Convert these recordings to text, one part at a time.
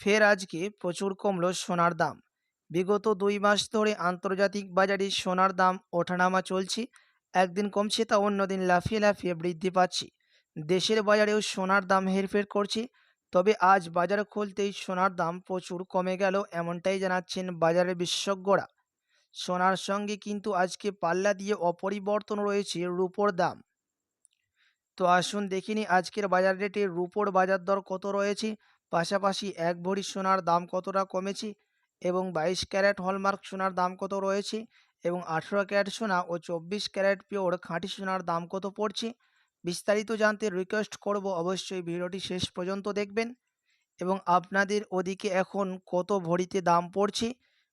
ফের আজকে প্রচুর কমলো সোনার দাম। বিগত দুই মাস ধরে আন্তর্জাতিক বাজারে সোনার দাম ওঠানামা চলছে। একদিন কমছে তা অন্যদিন লাফিয়ে লাফিয়ে বৃদ্ধি পাচ্ছে। দেশের বাজারেও সোনার দাম হেরফের করছে। তবে আজ বাজার খুলতেই সোনার দাম প্রচুর কমে গেল এমনটাই জানাচ্ছেন বাজারের বিশেষজ্ঞরা। সোনার সঙ্গে কিন্তু আজকে পাল্লা দিয়ে অপরিবর্তন রয়েছে রূপোর দাম। তো আসুন দেখিনি আজকের বাজার রেটে রূপোর বাজার দর কত রয়েছে। পাশাপাশি এক ভরি সোনার দাম কতটা কমেছে এবং বাইশ ক্যারেট হলমার্ক সোনার দাম কত রয়েছে এবং আঠেরো ক্যারেট সোনা ও চব্বিশ ক্যারেট পিওর খাঁটি সোনার দাম কত পড়ছে? বিস্তারিত জানতে রিকোয়েস্ট করব অবশ্যই ভিডিওটি শেষ পর্যন্ত দেখবেন। এবং আপনাদের ওদিকে এখন কত ভরিতে দাম পড়ছে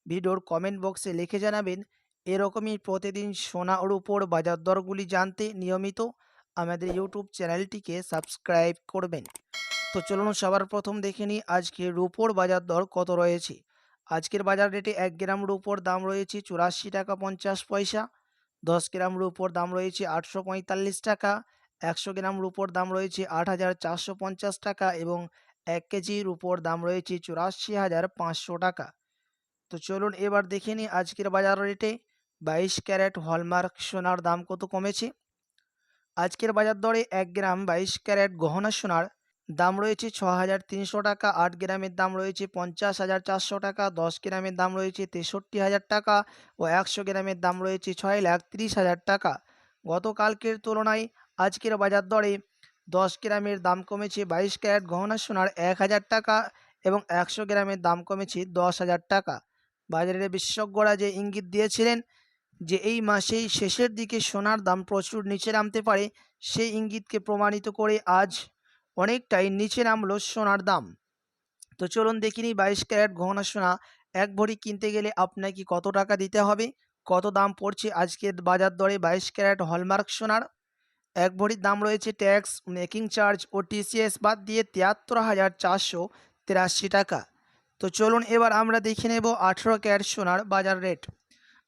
ভিডিওর কমেন্ট বক্সে লিখে জানাবেন। এরকমই প্রতিদিন সোনা ওর উপর বাজার দরগুলি জানতে নিয়মিত আমাদের ইউটিউব চ্যানেলটিকে সাবস্ক্রাইব করবেন। তো চলুন সবার প্রথম দেখে নিই আজকে রুপোর বাজার দর কত রয়েছে। আজকের বাজার রেটে এক গ্রাম রুপোর দাম রয়েছে চুরাশি টাকা পঞ্চাশ পয়সা, দশ গ্রাম রুপোর দাম রয়েছে আটশো পঁয়তাল্লিশ টাকা, একশো গ্রাম রুপোর দাম রয়েছে আট হাজার চারশো পঞ্চাশ টাকা এবং এক কেজি রুপোর দাম রয়েছে চুরাশি হাজার পাঁচশো টাকা। তো চলুন এবার দেখে নিই আজকের বাজার রেটে বাইশ ক্যারেট হলমার্ক সোনার দাম কত কমেছে। আজকের বাজার দরে এক গ্রাম বাইশ ক্যারেট গহনা সোনার দাম রয়েছে ছ হাজার তিনশো টাকা, আট গ্রামের দাম রয়েছে পঞ্চাশ হাজার চারশো টাকা, দশ গ্রামের দাম রয়েছে তেষট্টি হাজার টাকা ও একশো গ্রামের দাম রয়েছে ছয় লাখ তিরিশ হাজার টাকা। গতকালকের তুলনায় আজকের বাজার দরে দশ গ্রামের দাম কমেছে বাইশ ক্যারেট গহনা সোনার এক হাজার টাকা এবং একশো গ্রামের দাম কমেছে দশ হাজার টাকা। বাজারের বিশেষজ্ঞরা যে ইঙ্গিত দিয়েছিলেন যে এই মাসেই শেষের দিকে সোনার দাম প্রচুর নিচে নামতে পারে, সেই ইঙ্গিতকে প্রমাণিত করে আজ অনেকটাই নিচে নামলো সোনার দাম। তো চলুন দেখিনি বাইশ ক্যারেট গহনা সোনা, এক ভরি কিনতে গেলে আপনাকে কত টাকা দিতে হবে? কত দাম পড়ছে আজকের বাজার দরে বাইশ ক্যারেট হলমার্ক সোনার? এক ভরির দাম রয়েছে ট্যাক্স, মেকিং চার্জ ও টিসিএস বাদ দিয়ে তিয়াত্তর হাজার চারশো তিরাশি টাকা। তো চলুন এবার আমরা দেখে নেব আঠেরো ক্যারেট সোনার বাজার রেট।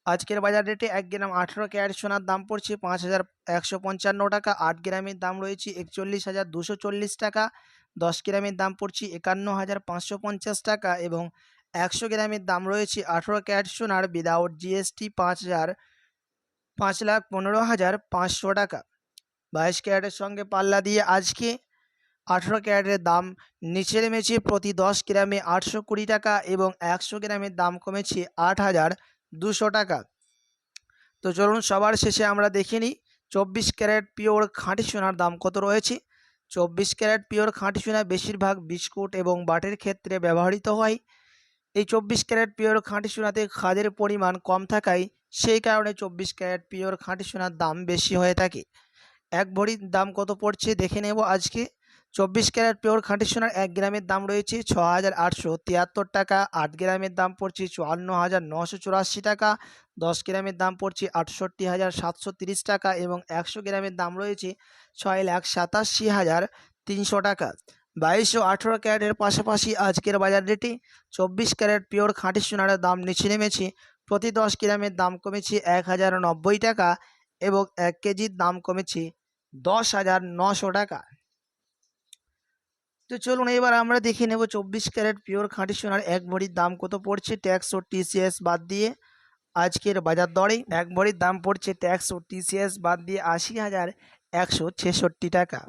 আজকের বাজার রেটে এক গ্রাম আঠেরো ক্যারেট সোনার দাম পড়ছে পাঁচ হাজার একশো পঞ্চান্ন টাকা। আট গ্রামের দাম রয়েছে একচল্লিশ হাজার দুশো চল্লিশ টাকা। দশ গ্রামের দাম পড়ছে একান্ন হাজার পাঁচশো পঞ্চাশ টাকা এবং একশো গ্রামের দাম রয়েছে আঠেরো ক্যারেট সোনার উইদাউট জিএসটি পাঁচ হাজার পাঁচ লাখ পনেরো হাজার পাঁচশো টাকা। বাইশ ক্যারেটের সঙ্গে পাল্লা দিয়ে আজকে আঠেরো ক্যারেটের দাম নিচে নেমেছে প্রতি দশ গ্রামে আটশো কুড়ি টাকা এবং একশো গ্রামের দাম কমেছে আট হাজার দুশো টাকা। তো চলুন সবার শেষে আমরা দেখে নিই, চব্বিশ ক্যারেট পিওর খাঁটি সোনার দাম কত রয়েছে? চব্বিশ ক্যারেট পিওর খাঁটি সোনা বেশিরভাগ বিস্কুট এবং বাটের ক্ষেত্রে ব্যবহৃত হয়। এই চব্বিশ ক্যারেট পিওর খাঁটি সোনাতে খাদের পরিমাণ কম থাকায় সেই কারণে চব্বিশ ক্যারেট পিওর খাঁটি সোনার দাম বেশি হয়ে থাকে। এক ভরির দাম কত পড়ছে দেখে নেব আজকে। চব্বিশ ক্যারেট পিওর খাঁটি সোনার এক গ্রামের দাম রয়েছে ছ হাজার আটশো তিয়াত্তর টাকা, আট গ্রামের দাম পড়ছে চুয়ান্ন হাজার নশো চুরাশি টাকা, দশ গ্রামের দাম পড়ছে আটষট্টি হাজার সাতশো তিরিশ টাকা এবং একশো গ্রামের দাম রয়েছে ছয় লাখ সাতাশি হাজার তিনশো টাকা। বাইশ ও আঠেরো ক্যারেটের পাশাপাশি আজকের বাজার রেটে চব্বিশ ক্যারেট পিওর খাঁটি সোনার দাম নিচে নেমেছে, প্রতি দশ গ্রামের দাম কমেছে এক হাজার নব্বই টাকা এবং এক কেজির দাম কমেছে দশ হাজার নশো টাকা। তো চলুন এবার আমরা দেখে নেব চব্বিশ ক্যারেট পিওর খাঁটি সোনার এক ভরির দাম কত পড়ছে? ট্যাক্স ও টিসিএস বাদ দিয়ে আজকের বাজার দরে এক ভরির দাম পড়ছে ট্যাক্স ও টিসিএস বাদ দিয়ে আশি হাজার একশো ছেষট্টি টাকা।